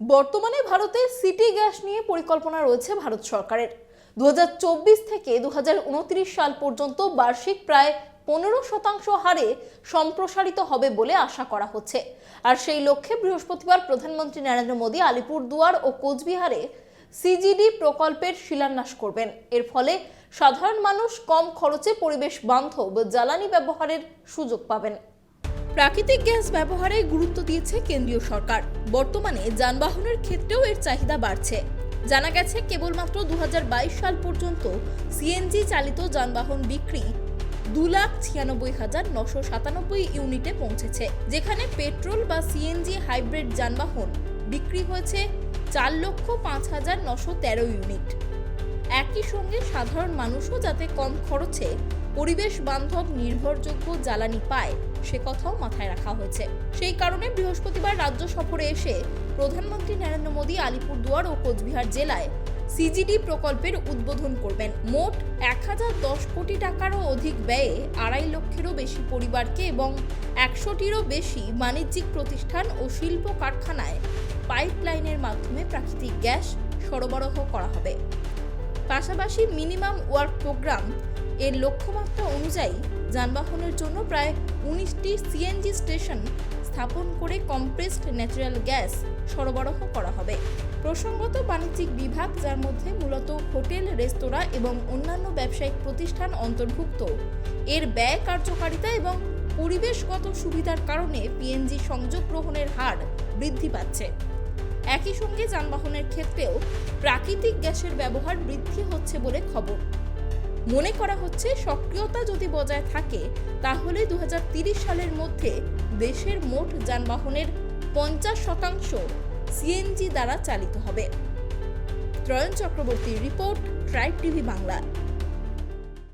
বর্তমানে ভারতে city gas নিয়ে পরিকল্পনা রয়েছে ভারত সরকারের। দু হাজার চব্বিশ থেকে দু হাজার উনত্রিশ সাল পর্যন্ত বার্ষিক প্রায় পনেরো শতাংশ হারে সম্প্রসারিত হবে বলে আশা করা হচ্ছে। আর সেই লক্ষ্যে বৃহস্পতিবার প্রধানমন্ত্রী নরেন্দ্র মোদী আলিপুরদুয়ার ও কোচবিহারে সিজিডি প্রকল্পের শিলান্যাস করবেন। এর ফলে সাধারণ মানুষ কম খরচে পরিবেশ বান্ধব জ্বালানি ব্যবহারের সুযোগ পাবেন। প্রাকৃতিক গ্যাস ব্যবহারে গুরুত্ব দিয়েছে কেন্দ্রীয় সরকার। বর্তমানে যানবাহনের ক্ষেত্রেও এর চাহিদা বাড়ছে। জানা গেছে, কেবলমাত্র দু হাজার বাইশ সাল পর্যন্ত সিএনজি চালিত যানবাহন বিক্রি দু লাখ ছিয়ানব্বই হাজার নশো সাতানব্বই ইউনিটে পৌঁছেছে, যেখানে পেট্রোল বা সিএনজি হাইব্রিড যানবাহন বিক্রি হয়েছে চার লক্ষ পাঁচ হাজার নশো তেরো ইউনিট। একই সঙ্গে সাধারণ মানুষও যাতে কম খরচে পরিবেশ বান্ধব নির্ভরযোগ্য জ্বালানি পায়, সে কথাও মাথায় রাখা হয়েছে। সেই কারণে বৃহস্পতিবার রাজ্য সফরে এসে প্রধানমন্ত্রী নরেন্দ্র মোদী আলিপুরদুয়ার ও কোচবিহার জেলায় সিজিডি প্রকল্পের উদ্বোধন করবেন। মোট এক হাজার দশ কোটি টাকারও অধিক ব্যয়ে আড়াই লক্ষেরও বেশি পরিবারকে এবং একশোটিরও বেশি বাণিজ্যিক প্রতিষ্ঠান ও শিল্প কারখানায় পাইপলাইনের মাধ্যমে প্রাকৃতিক গ্যাস সরবরাহ করা হবে। পাশাপাশি মিনিমাম ওয়ার্ক প্রোগ্রাম এর লক্ষ্যমাত্রা অনুযায়ী যানবাহনের জন্য প্রায় উনিশটি সিএনজি স্টেশন স্থাপন করে কম্প্রেসড ন্যাচারাল গ্যাস সরবরাহ করা হবে। প্রসঙ্গত বাণিজ্যিক বিভাগ, যার মধ্যে মূলত হোটেল, রেস্তোরাঁ এবং অন্যান্য ব্যবসায়িক প্রতিষ্ঠান অন্তর্ভুক্ত। এর ব্যয় কার্যকারিতা এবং পরিবেশগত সুবিধার কারণে পিএনজি সংযোগ গ্রহণের হার বৃদ্ধি পাচ্ছে। একই সঙ্গে যানবাহনের ক্ষেত্রেও প্রাকৃতিক গ্যাসের ব্যবহার বৃদ্ধি হচ্ছে বলে খবর। মনে করা হচ্ছে সক্রিয়তা যদি বজায় থাকে, তাহলে দু সালের মধ্যে দেশের মোট যানবাহনের পঞ্চাশ শতাংশ সিএনজি দ্বারা চালিত হবে। ত্রয়ন চক্রবর্তীর রিপোর্ট ট্রাইব টিভি বাংলা।